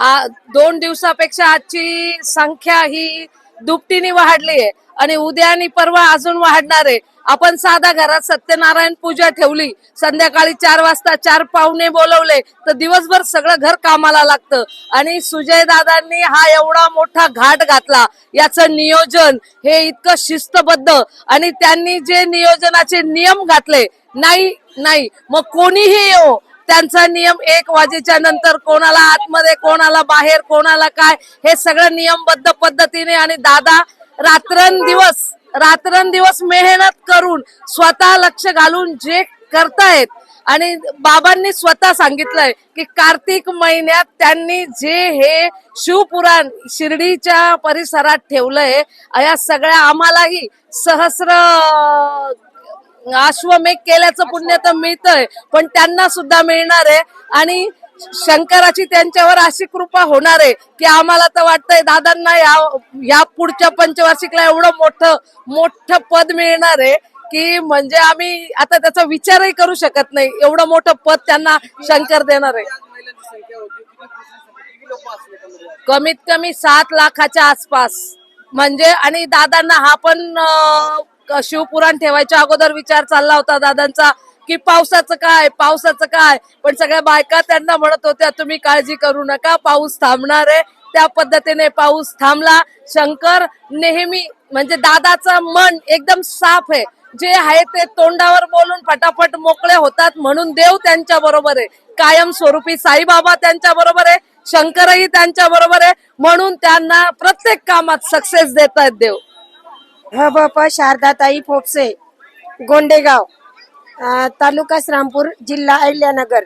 दोन दिवसापेक्षा आजची संख्या ही दुपटीने वाढली आहे. आणि उद्या आणि परवा अजून वाढणार आहे. आपण साधा घरात सत्यनारायण पूजा ठेवली. संध्याकाळी चार वाजता चार पाहुणे बोलवले. तर दिवसभर सगळं घर कामाला लागतं. आणि सुजय दादांनी हा एवढा मोठा घाट घातला. याचं नियोजन हे इतकं शिस्तबद्ध. आणि त्यांनी जे नियोजनाचे नियम घातले नाही नाही. मग कोणीही येऊ त्यांचा नियम एक वाजेच्या नंतर कोणाला आतमध्ये कोणाला बाहेर कोणाला काय हे सगळं नियमबद्ध पद्धतीने आणि दादा रात्रंदिवस रात्रंदिवस मेहनत करून स्वतः लक्ष घालून जे करतायत आणि बाबांनी स्वतः सांगितलंय की कार्तिक महिन्यात त्यांनी जे हे शिवपुराण शिर्डीच्या परिसरात ठेवलंय या सगळ्या आम्हालाही सहस्र अश्वमेघ केल्याचं पुण्य तर मिळतंय पण त्यांना सुद्धा मिळणार आहे. आणि शंकराची त्यांच्यावर अशी कृपा होणार आहे की आम्हाला तर वाटतंय दादांना या या पुढच्या पंचवार्षिकला एवढं मोठं मोठं पद मिळणार आहे की म्हणजे आम्ही आता त्याचा विचारही करू शकत नाही. एवढं मोठं पद त्यांना शंकर देणार आहे. कमीत कमी सात लाखाच्या आसपास. म्हणजे आणि दादांना हा पण शिवपुराण ठेवायच्या अगोदर विचार चालला होता दादांचा की पावसाचं काय पावसाचं काय? पण सगळ्या बायका त्यांना म्हणत होत्या तुम्ही काळजी करू नका पाऊस थांबणार आहे. त्या पद्धतीने पाऊस थांबला. शंकर नेहमी म्हणजे दादाचं मन एकदम साफ आहे. जे आहे ते तोंडावर बोलून फटाफट मोकळे होतात म्हणून देव त्यांच्या बरोबर आहे. कायम स्वरूपी साईबाबा त्यांच्या बरोबर आहे. शंकरही त्यांच्या बरोबर आहे. म्हणून त्यांना प्रत्येक कामात सक्सेस देत आहेत देव. ह ब प शारदाताई फोपसे गोंडेगाव अं, तालुका श्रामपूर जिल्हा अहिल्यानगर.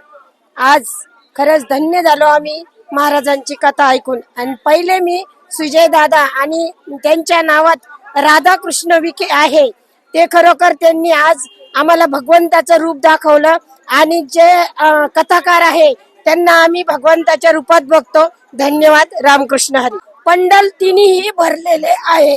आज खरंच धन्य झालो आम्ही महाराजांची कथा ऐकून. आणि पहिले मी सुजय दादा आणि त्यांच्या नावात राधाकृष्ण विखे आहे. ते खरोखर त्यांनी आज आम्हाला भगवंताचं रूप दाखवलं आणि जे कथाकार आहे त्यांना आम्ही भगवंताच्या रूपात बघतो. धन्यवाद रामकृष्ण हरी. पंडल तिन्ही भरलेले आहे.